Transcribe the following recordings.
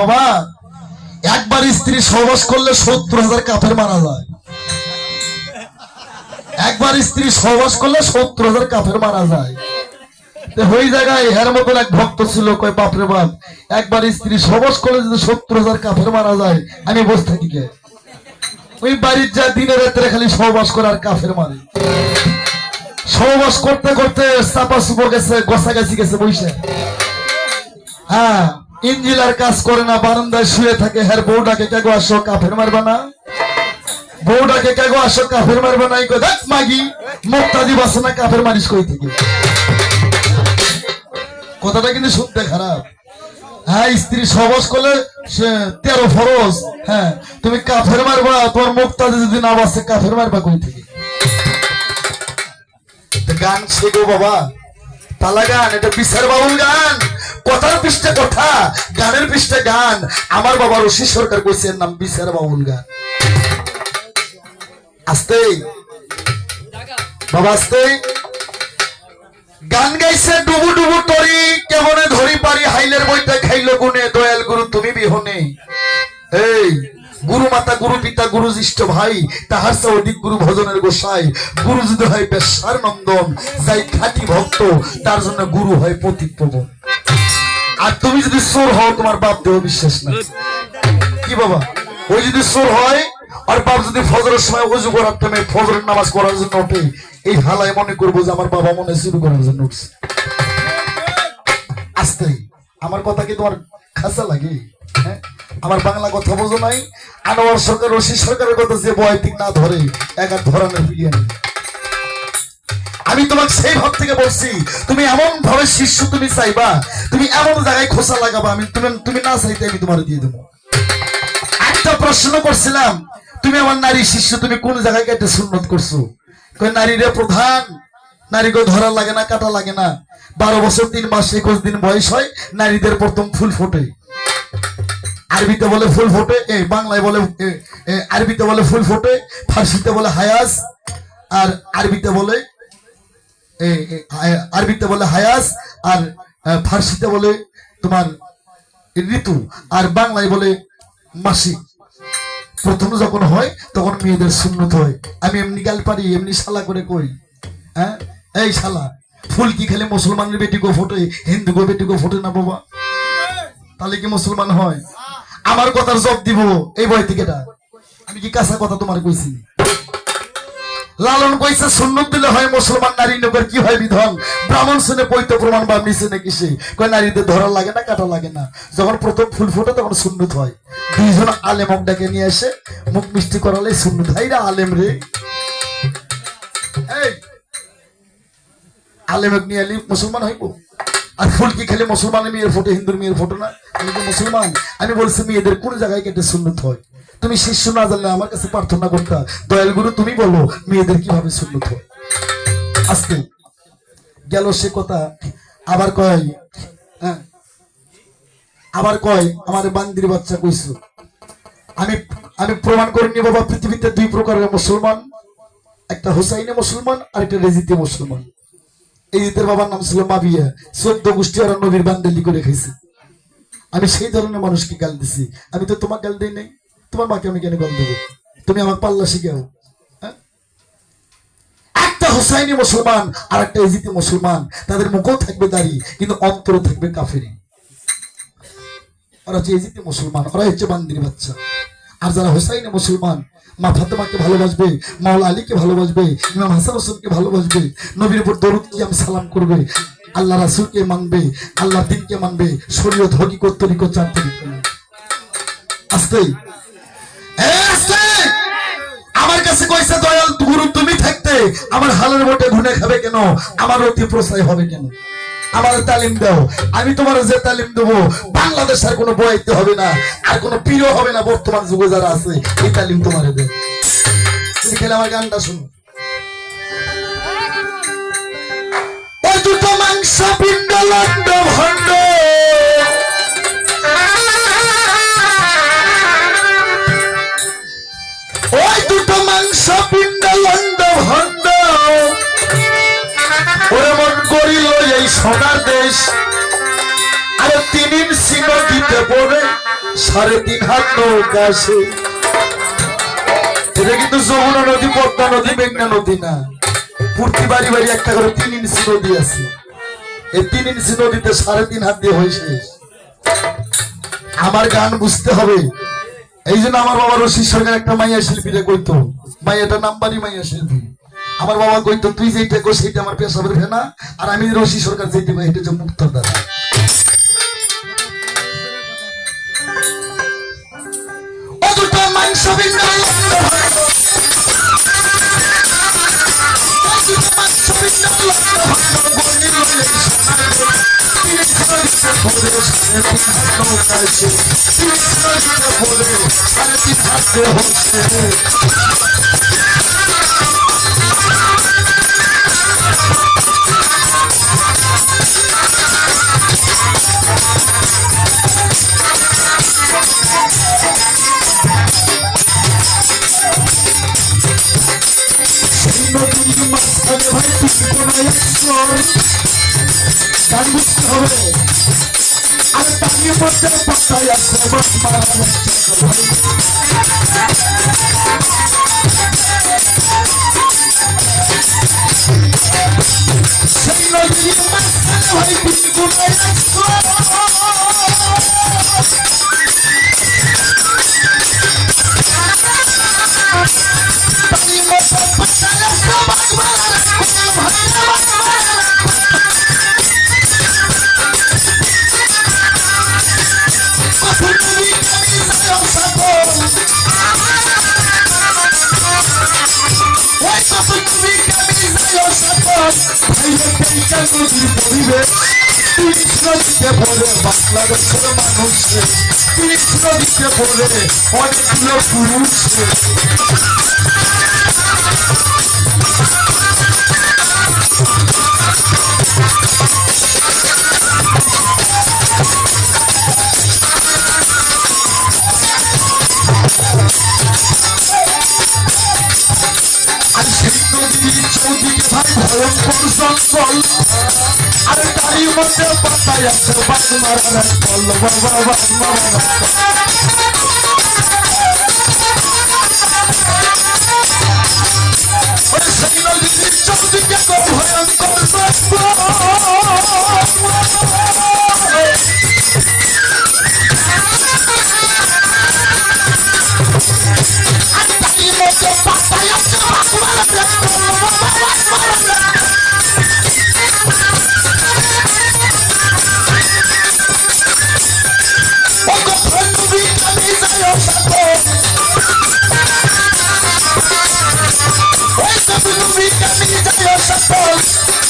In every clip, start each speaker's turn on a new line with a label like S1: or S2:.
S1: বাবা, একবার স্ত্রী সহবাস করলে সত্তর হাজার কাফের মারা যায়। একবার স্ত্রী সহবাস করলে সত্তর হাজার মারা যায়। জায়গায় হের মতন এক ভক্ত ছিল, কয়, বাপরে বাপ, একবার স্ত্রী সহবাস করলে যদি সত্তর হাজার কাফের মারা যায়, আমি বসে থাকি কে? ওই বাড়ির যা দিনের রাত্রে খালি সহবাস করে আর কাফের মারে সহবাস করতে করতে চাপা সুপো গেছে, গছাগাছি গেছে বইসে হ্যাঁ ইঞ্জিলার কাজ করে না, বারান্দায় শুয়ে থাকে, হ্যার বউটাকে কেগো আসো, কাফের মারবা না? বউটাকে কেগো আসো, কাফের মারবা না? দেখ, মাগি, মুক্তা দিবাস না, কাফের মারিস কই থেকে? কথাটা কিন্তু শুনতে খারাপ। হ্যাঁ স্ত্রী সবস করলে তেরো ফরজ। হ্যাঁ তুমি কাফের মারবা, তোমার মুক্তা যদি না বাসে, কাফের মারবা কই থেকে? গান শেখো বাবা। পালা গান, এটা বিচার বাউল গান। কথার পৃষ্ঠে কথা, গানের পৃষ্ঠে গান। আমার বাবা রশি সরকার কইছে এর নাম বিচার বাউল গান। আস্তে বাবা আস্তে গান গাইছে ডুবু ডুবু তরি, কেমনে ধরি পারি, হাইলের বইটা খাইলো গুনে দয়াল গুরু, তুমি বিহনে। এই, গুরু মাতা, গুরু পিতা, গুরু জ্যেষ্ঠ ভাই, তাহার সে অধিক গুরু ভজনের গোসাই। গুরু যদি হয় বেশার নন্দন, যাই খাঁটি ভক্ত, তার জন্য গুরু হয় পতিত আর তুমি যদি চোর হও, তোমার বাপ দেহ বিশ্বাস না কি বাবা? ওই যদি চোর হয় আর বাপ যদি ফজরের সময় উজু করার টাইমে ফজরের নামাজ করার জন্য ওঠে, এই হালায় মনে করব যে আমার বাবা মনে শুরু করার জন্য উঠছে। আস্তে, আমার কথা কি তোমার খাসা লাগে? হ্যাঁ? আমার বাংলা কথা বোঝো নাই? আনোয়ার সরকার রশি সরকারের কথা যে বয়তিক না ধরে, একা ধরানোর ফিরিয়ে নেই আমি তোমাকে সেই ভাব থেকে বলছি, তুমি এমন ভাবে শিষ্য তুমি চাইবা, তুমি এমন জায়গায় খোসা লাগাবা, আমি তুমি তুমি না চাইতে আমি তোমার দিয়ে দেবো। একটা প্রশ্ন করছিলাম তুমি আমার নারী শিষ্য, তুমি কোন জায়গায় কেটে সুন্নত করছ? নারীরা প্রধান নারীকে ধরা লাগে না, কাটা লাগে না। বারো বছর, তিন মাস, একুশ দিন বয়স হয়, নারীদের প্রথম ফুল ফোটে। আরবিতে বলে ফুল ফোটে বাংলায় বলে আরবিতে বলে ফুল ফোটে, ফার্সিতে বলে হায়াস, আর আরবিতে বলে আরবিতে বলে হায়াস, আর ফার্সিতে বলে তোমার ঋতু, আর বাংলায় বলে মাসিক। প্রথম যখন হয়, তখন মেয়েদের সুন্নত হয়। আমি এমনি গাল পারি এমনি শালা করে কই? হ্যাঁ? এই শালা, ফুল কি খেলে মুসলমানের বেটি গো ফোটে হিন্দু গো বেটি গো ফোটে না বাবা? তাহলে কি মুসলমান হয়? আমার কথার জব দিব, এই বই থেকে আমি কি কাঁচা কথা তোমার কইছি? লালন কইছে, সুন্নত দিলে হয় মুসলমান, নারী নগর কি হয় বিধন? ব্রাহ্মণ শুনে পৈত প্রমাণ বা মিশে নাকি সে? কয়, নারীদের ধরা লাগে না, কাটা লাগে না। যখন প্রথম ফুল ফোটে, তখন সুন্নত হয়। দুইজন আলেমক ডেকে নিয়ে এসে মুখ মিষ্টি করালে সুন্নত হয় রে আলেম রে। এই, আলেমক নিয়ে এলি, মুসলমান হইব? আর ফুল কি খেলে মুসলমানের মেয়ের ফটো, হিন্দুর মেয়ের ফটো না? আমি তো মুসলমান? আমি বলছি, মেয়েদের কোন জায়গায় কেটে সুন্নত হয়? তুমি শিষ্য না জানলে আমার কাছে প্রার্থনা করতা দয়াল গুরু, তুমি বলো, মেয়েদের কীভাবে সুন্নত হয়? আজকে গেল সে কথা, আবার কয় আবার কয়, আমার বান্দির বাচ্চা কইছো, আমি আমি প্রমাণ করে নিয়ে বাবা পৃথিবীতে দুই প্রকারের মুসলমান, একটা হুসাইনে মুসলমান আর একটা রেজিতে মুসলমান। এই ঈদের বাবার নাম ছিল মাবিয়া, চোদ্দ গোষ্ঠী আর নবীর বান্ডেলি করে খাইছে। আমি সেই ধরনের মানুষকে গাল দিছি। আমি তো তোমার গাল দিই নাই, তোমার মাকে আমি কেন গাল দেবো? তুমি আমার পাল্লা শিখাও হ্যাঁ? একটা হুসাইনি মুসলমান আর একটা ইজিতি মুসলমান, তাদের মুখও থাকবে দাড়ি, কিন্তু অন্তর থাকবে কাফেরি। ওরা হচ্ছে ইজিতি মুসলমান, ওরা হচ্ছে বান্দির বাচ্চা আর যারা হুসাইনি মুসলমান, মা ফাতেমাকে ভালোবাসবে, মাওলা আলীকে ভালোবাসবে, ইমাম হাসান হোসেনকে ভালোবাসবে, নবীর উপর দরুদ কি আমি সালাম করবে, আল্লাহ রাসুলকে মানবে আল্লাহ দিনকে মানবে, শরীয়ত হকিকত তরিকত চার তরিকত। আস্তে! আমার কাছে কইছে, দয়াল গুরু, তুমি থাকতে আমার হালের মোটে ঘুনে খাবে কেন আমার অতি প্রসায় হবে কেন আমার তালিম দাও। আমি তোমার যে তালিম দেবো বাংলাদেশ আর কোনো বইতে হবে না, আর কোনো প্রিয় হবে না বর্তমান যুগে যারা আছে, এই তালিম তোমার দেবে তুমি খেলে আমার গানটা শুনো। দুটো মাংস পিণ্ড লন্ড ভণ্ড। ওই দুটো মাংস পিণ্ড এই সোনার দেশ। আরে তিন ইঞ্চি নদীতে সাড়ে তিন হাত নৌকা আসে। এটা কিন্তু যমুনা নদী, পদ্মা নদী, মেঘনা নদী না। পূর্তি বাড়ি বাড়ি একটা করে তিন ইঞ্চি নদী আছে। এই তিন ইঞ্চি নদীতে সাড়ে তিন হাত দিয়ে হয়েছে। আমার গান বুঝতে হবে। এই জন্য আমার বাবার রশিদ একটা মাইয়া শিল্পীরা কইতো মাইয়াটা নাম্বারই মাইয়া শিল্পী। আমার বাবা কইতো, তুই যেইটা কো সেইটা আমার পেশাবের ভেনা আর আমি রশি সরকার যেইটা কই এটা যে মুক্তর দাদা। দুটো মাংস ভিন্ন আর তার মধ্যে পাতায় আছে সেই নদীর মাঝখানে ভাই তুমি নদীতে পড়ে, বাংলাদেশের মানুষে। তিরিশ নদীতে পড়ে, অনেকগুলো পুরুষে। আর সেই নদীর চৌদিকে ভাই ভয়ঙ্কর জঙ্গল। আর তারই মধ্যে পাতায় আছে বাঘ মারার কল বাবা বাঘ মারার ওই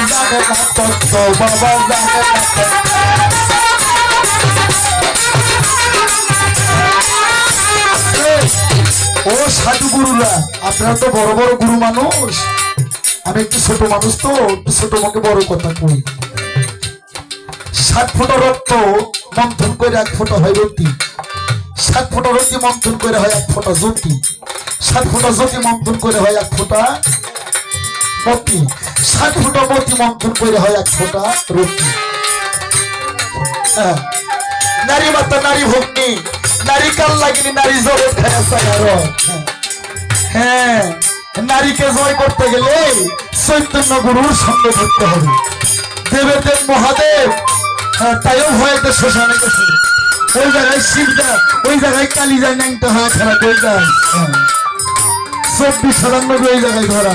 S1: ও সাধু গুরুরা, আপনারা তো বড় বড় গুরু মানুষ। আমি একটু ছোট মানুষ তো ছোট মুখে বড় কথা কই। সাত ফোঁটা রক্ত, মন্থন করে এক ফোঁটা হয় রতি। সাত ফোঁটা রতি মন্থন করে হয় এক ফোঁটা জ্যোতি। সাত ফোঁটা জ্যোতি মন্থন করে হয় এক ফোঁটা মতি সাত ফোঁটা মন্থন করে হয় এক ফোঁটা হ্যাঁ। নারী মাতা নারী ভগ্নি নারী কাল লাগিনি নারী জগৎ হ্যাঁ। নারীকে জয় করতে গেলে চৈতন্য গুরুর সঙ্গে ধরতে হবে। দেবের দেব মহাদেব হ্যাঁ, তাইও ভয়েতে শ্মশানে গেছে ওই জায়গায় শিবদা ওই জায়গায় কালী যায় ন্যাংটা হাত খারাপ ওই চব্বিশ সাতান্ন ওই জায়গায় ধরা।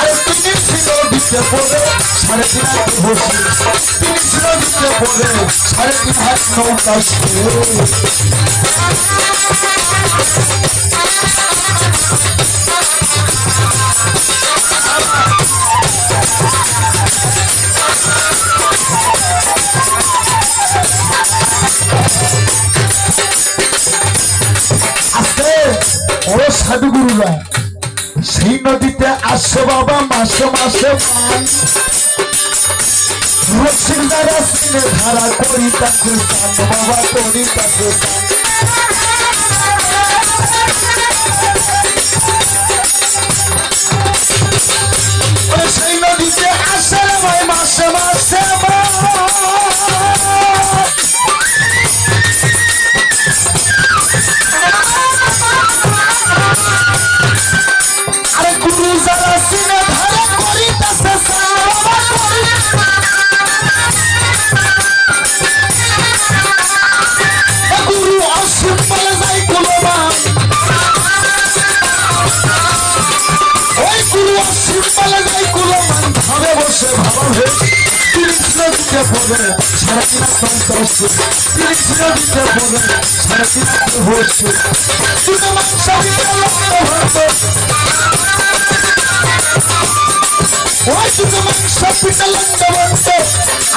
S1: তিন বসে তিনি ছিল দিতে পড়ে সাড়ে তিন হাত ছেড়ে আজকে বড় সাধুগুরুরা সেই নদীতে আসছে বাবা মাসে মাসে ধারা করি তাকে বাবা করি তাকে। ভাবে বসে ভাবে তিরিশ নদীতে পড়ে সাড়ে তিন সন্তোষে তিরিশ নদীতে পড়ে সাড়ে তিন বন্ধ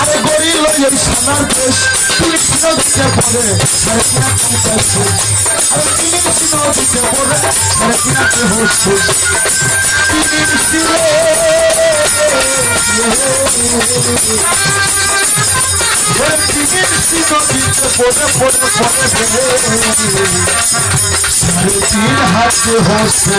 S1: আরে গড়ি লই এই দেশ তিরিশ আরে তিরিশ নদীতে পড়ে সাড়ে তিন বসে সাড়ে তিন হাতে হসে